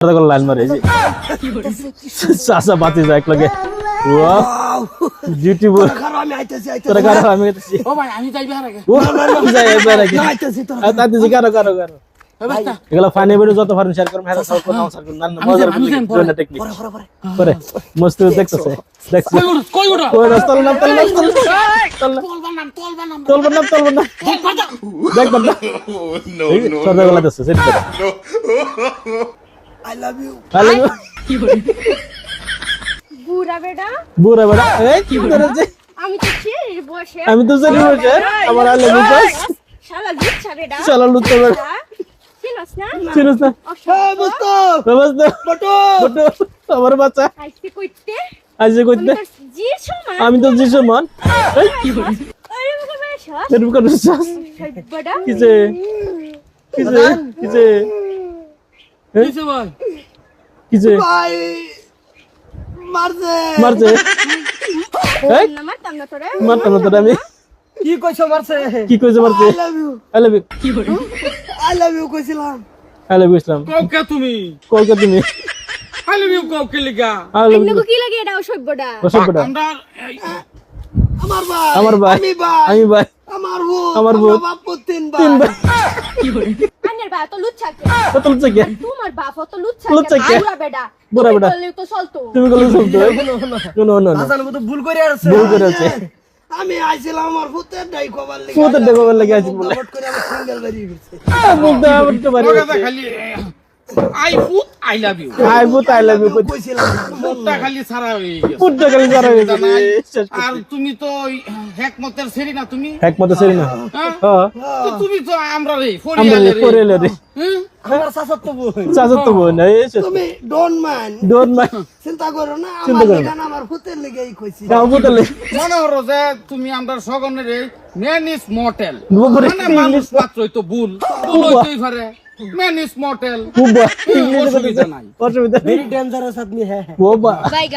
Line মারে এই বাতি যায় একলগে। বিউটিফুল আইতেছি তোরা কারও আমি গেছি ও ভাই আমি যাইবে আর আগে। ও যাই এবার আগে। আইতেছি তোরা। আর তাতে কারও কারও। কারও এগুলো ফানি ভিডিও যত পারেন শেয়ার করুন সাপোর্ট করুন সাপোর্ট করুন না মজার যাই, আমি টেকনিক পরে। পরে পরে করে মস্ত দেখতেছে। দেখছে। কই উড়ো কই উড়ো ওই রাস্তা না তল না তল তল না তোলবা নাম তোলবা নাম। তলব না তলব না দেখবা দেখব যা না এই গলা দেখছে সেট আই লাভ ইউ বুড়া বেটা বুড়া এই কি আমি তো চেয়ে বসে আমি তো জানি বসে আমার আলে বুঝাস শালা লুচ্ছা বেটা শালা লুচ্চা বেটা। চিনস না চিনিস না হ্যাঁ বুঝতো নমস্তে বটো বটু আমার বাচ্চা আইসি কইতে আজ যে আমি কইতে তো জি সমান আমি তো যিশু মান আরে বাবা বেশা এরকম করে শ্বাস বেটা কিছে কিছে কিছে এই, কিছে ভাই? কিছে ভাই মারছে। মারছে? মারতাম না তোরে। মারতাম না তোরে আমি। কি কইছো মারছে? কি কইছে মারছে? I love you I love you I love you কইছিলাম। I love you Islam. কে তুমি? তুমি। বিউ কও কে লিগা। আই লাভ ইউ কি লাগে? এটা সভ্যটা অসভ্যটা। আমরা আমার ভাই আমার ভাই। আমি ভাই। আমি ভাই। আমার বোন আমার বোন। বাপ তিন তিন ভাই। ভাই আনের বা তো লুচ্ছা কে? তোমার বাপ তো লুচ্ছা লুচ্চা কে? বুড়া। বুড়া। বললে তো চলতো। তুমি না না ভুল করে আসছে। ভুল করে আছে। আমি আইছিলাম আমার ফুতের ডাই কবার লাগি। ফুতের ডাই কবার লাগি আইছি বলে। করে আমার সিঙ্গেল বেরিয়ে গেছে। মুখ দা উঠতে পারি। ওটা খালি I foot I love you I boot I love you মুখটা খালি সারা হয়ে গেছে। পুটটা খালি যারা হয়েছে জানা আর তুমি তো হেকমতের সেরি না তুমি? একমত সেরি না। হ্যাঁ? হ্যাঁ। তো তুমি তো আমরা রে ফরিয়ালে রে করে রে। আমার শাসত তো বোন চাচা তো বোন। এই তুমি ডোন্ট মাইন্ড ডোন্ট মাই চিন্তা করো না চিন্তা আমার করো আমার ফুতের লেগেই কইছি। কাউ বুতলে মনে হলো যে তুমি আমরা সগনের ম্যান মর্টেল। মানে মানুষ মাত্রই তো ভুল। ভুল হইতেই পারে। অসুবিধা নাই। অসুবিধা ভেরি হ্যাঁ হ্যাঁ। বাবা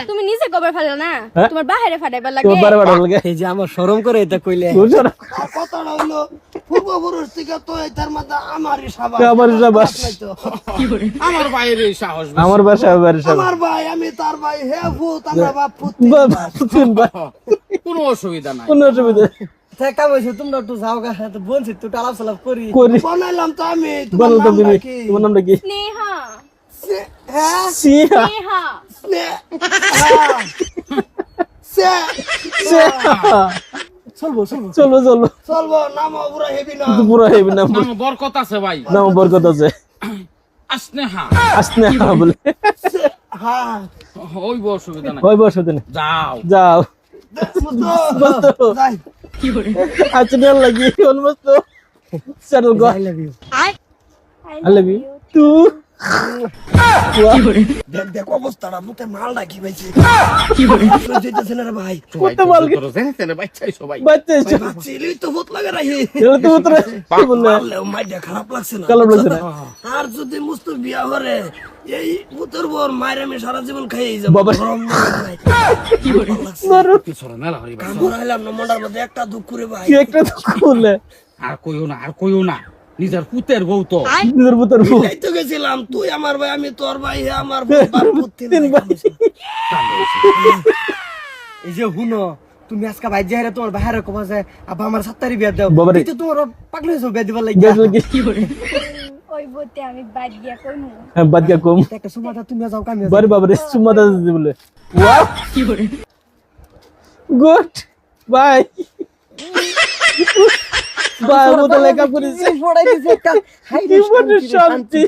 তুমি নিজে গোবর ফেলো না? হ্যাঁ? তোমার বাহিরে ফাটাইবার লাগে। তো বারে বারে লাগে। এই যে আমার শরম করে এটা কইলে। বুঝছ না আর কথাটা হইল পূর্বপুরুষ থেকে তো এটার মধ্যে আমারই সাবাস। আমারই সাবাস। আমার বাইরে সাহস আমার বাসা বাড়ি আমার ভাই আমি তার ভাই হে ফুত আমরা বাপ ফুত বাবা তিন ভাই কোনো অসুবিধা নাই। কোনো অসুবিধা ঠেকা বসে তোমরা একটু যাও গা তো বলছি তুই আলাপ সালাপ করি। করি। বানাইলাম তো আমি তোমার তুমি নামটা কি? তোমার নামটা কি? স্নেহা। হ্যাঁ? স্নেহা। সে- হ্যাঁ। চলবো চলবো। চলো চলো চলবো নাম পুরা পুরো নাম নাম বরকত আছে ভাই। নাম বরকত আছে। আসনেহা। আসনে বলে। হ্যাঁ। ওই অসুবিধা নাই। ওই বসে দিনে যাও। যাও। যাই। আচ্ছা লাগি almost settle go I love you I love you too দেখ দেখ অবস্থাটা মুখে মাল ডাকি পাইছে যেতেছে না ভাই। কত মাল গে- বাচ্চাই সবাই। বাচ্চা চিলি তো ভূত লাগে রাহি। এগুলো তো উতরে কি বললে? মারলেও মাইটা খারাপ লাগছে না। কালো লাগছে না। আর যদি মুস্ত বিয়া হরে এই ভূতের বর মায়ের আমি সারা জীবন খাইয়ে যাব। বাবা। মারো ভাই। না মন্ডার মধ্যে একটা দুঃখ করে ভাই। একটা করলে আর কইও না আর কইও না। নিজের পুতের বউ তো। নিজের পুত্র বউ। এই তো গেছিলাম। তুই আমার ভাই আমি তোর ভাই হে আমার তিন ভাই। এই যে হুনো তুমি আজকে ভাই যাই তোমার বাইরে কমা যায় আবার আমার সাত্তারি বিয়া দাও। তুই তো তোমার পাগল হয়েছো বিয়া দিবার লাগি কি ওই বলতে আমি বাদ দিয়া হ্যাঁ বাদ গিয়া কম একটা তুমি যাও কামি বারে বাবারে দাদা বলে। ওয়াও গুড বাই মতো লেখা পড়েছে পড়াই দিছে একটা হাই কি বলে শান্তি।